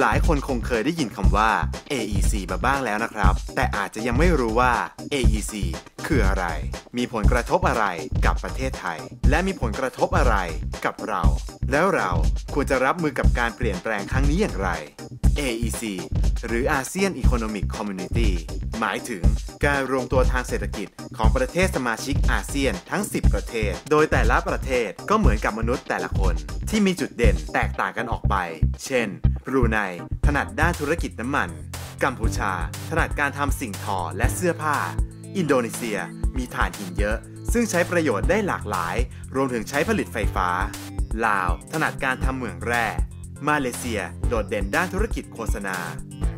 หลายคนคงเคยได้ยินคำว่า AEC มาบ้างแล้วนะครับ แต่อาจจะยังไม่รู้ว่า AEC คืออะไร มีผลกระทบอะไรกับประเทศไทย และมีผลกระทบอะไรกับเรา แล้วเราควรจะรับมือกับการเปลี่ยนแปลงครั้งนี้อย่างไร AEC หรือ ASEAN Economic Community หมายถึงการรวมตัวทางเศรษฐกิจของประเทศสมาชิกอาเซียนทั้ง 10 ประเทศ โดยแต่ละประเทศก็เหมือนกับมนุษย์แต่ละคน ที่มีจุดเด่นแตกต่างกันออกไป เช่น บรูไนถนัดด้านธุรกิจน้ำมัน กัมพูชา ถนัดการทำสิ่งทอและเสื้อผ้า อินโดนีเซียมีถ่านหินเยอะ ซึ่งใช้ประโยชน์ได้หลากหลาย รวมถึงใช้ผลิตไฟฟ้า ลาว ถนัดการทำเหมืองแร่ มาเลเซีย โดดเด่นด้านธุรกิจโฆษณา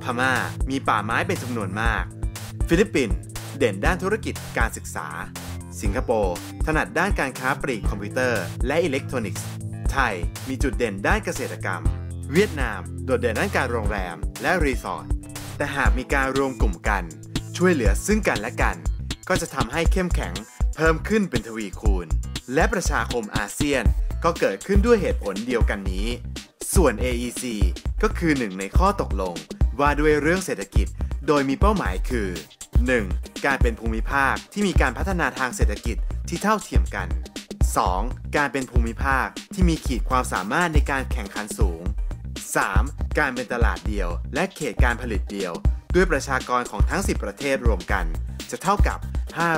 พม่า มีป่าไม้เป็นจำนวนมาก ฟิลิปปินส์เด่นด้านธุรกิจการศึกษา สิงคโปร์ถนัดด้านการค้าปลีกคอมพิวเตอร์ และอิเล็กทรอนิกส์ ไทยมีจุดเด่นด้านเกษตรกรรม เวียดนาม โดดเด่นด้านการโรงแรมและรีสอร์ท แต่หากมีการรวมกลุ่มกัน ช่วยเหลือซึ่งกันและกัน ก็จะทำให้เข้มแข็งเพิ่มขึ้นเป็นทวีคูณ และประชาคมอาเซียนก็เกิดขึ้นด้วยเหตุผลเดียวกันนี้ ส่วน AEC ก็คือหนึ่งในข้อตกลงว่าด้วยเรื่องเศรษฐกิจ โดยมีเป้าหมายคือ 1. การเป็นภูมิภาคที่มีการพัฒนาทางเศรษฐกิจที่เท่าเทียมกัน 2. การเป็นภูมิภาคที่มีขีดความสามารถในการแข่งขันสูง 3. การเป็นตลาดเดียว และเขตการผลิตเดียว ด้วยประชากรของทั้ง 10 ประเทศรวมกัน จะเท่ากับ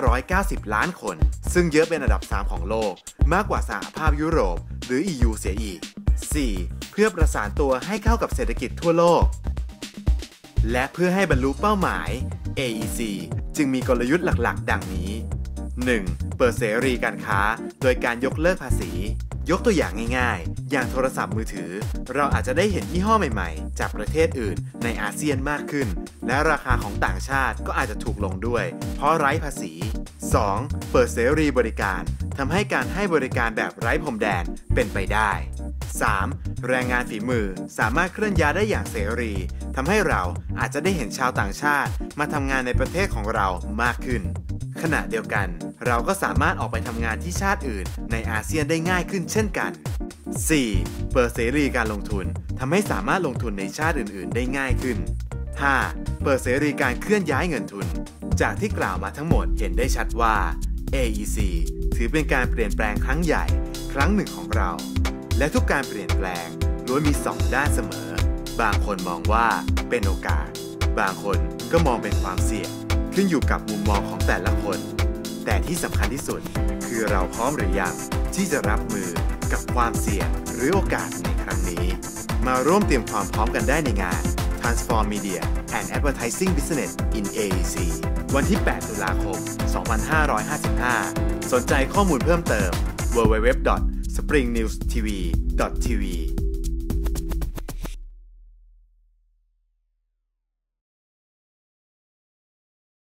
590 ล้านคน ซึ่งเยอะเป็นอันดับ 3 ของโลก มากกว่าสหภาพยุโรป หรือ EU เสียอีก 4. เพื่อประสานตัวให้เข้ากับเศรษฐกิจทั่วโลก และเพื่อให้บรรลุเป้าหมาย AEC จึงมีกลยุทธ์หลักๆ ดังนี้ 1. เปิดเสรีการค้า โดยการยกเลิกภาษี ยกตัวอย่างง่ายๆ อย่างโทรศัพท์มือถือ เราอาจจะได้เห็นยี่ห้อใหม่ๆ จากประเทศอื่นในอาเซียนมากขึ้น และราคาของต่างชาติก็อาจจะถูกลงด้วย เพราะไร้ภาษี 2. เปิดเสรีบริการทำให้การให้บริการแบบไร้พรมแดนเป็นไปได้ 3. แรงงานฝีมือสามารถเคลื่อนย้ายได้อย่างเสรีทำให้เราอาจจะได้เห็นชาวต่างชาติมาทำงานในประเทศของเรามากขึ้น ขณะเดียวกัน เราก็สามารถออกไปทำงานที่ชาติอื่น ในอาเซียนได้ง่ายขึ้นเช่นกัน 4. เปิดเสรีการลงทุนทำให้สามารถลงทุนในชาติอื่น ๆ ได้ง่ายขึ้น 5. เปิดเสรีการเคลื่อนย้ายเงินทุน จากที่กล่าวมาทั้งหมดเห็นได้ชัดว่า AEC ถือเป็นการเปลี่ยนแปลงครั้งใหญ่ ครั้งหนึ่งของเรา และทุกการเปลี่ยนแปลงล้วนมีสองด้านเสมอ บางคนมองว่าเป็นโอกาส บางคนก็มองเป็นความเสี่ยง ขึ้นอยู่กับมุมมองของแต่ละคน แต่ที่สำคัญที่สุด คือเราพร้อมหรือยังที่จะรับมือกับความเสี่ยงหรือโอกาสในครั้งนี้ มาร่วมเตรียมความพร้อมกันได้ในงาน Transform Media and Advertising Business in AEC วันที่ 8 ตุลาคม 2555 สนใจข้อมูลเพิ่มเติม www.springnewstv.tv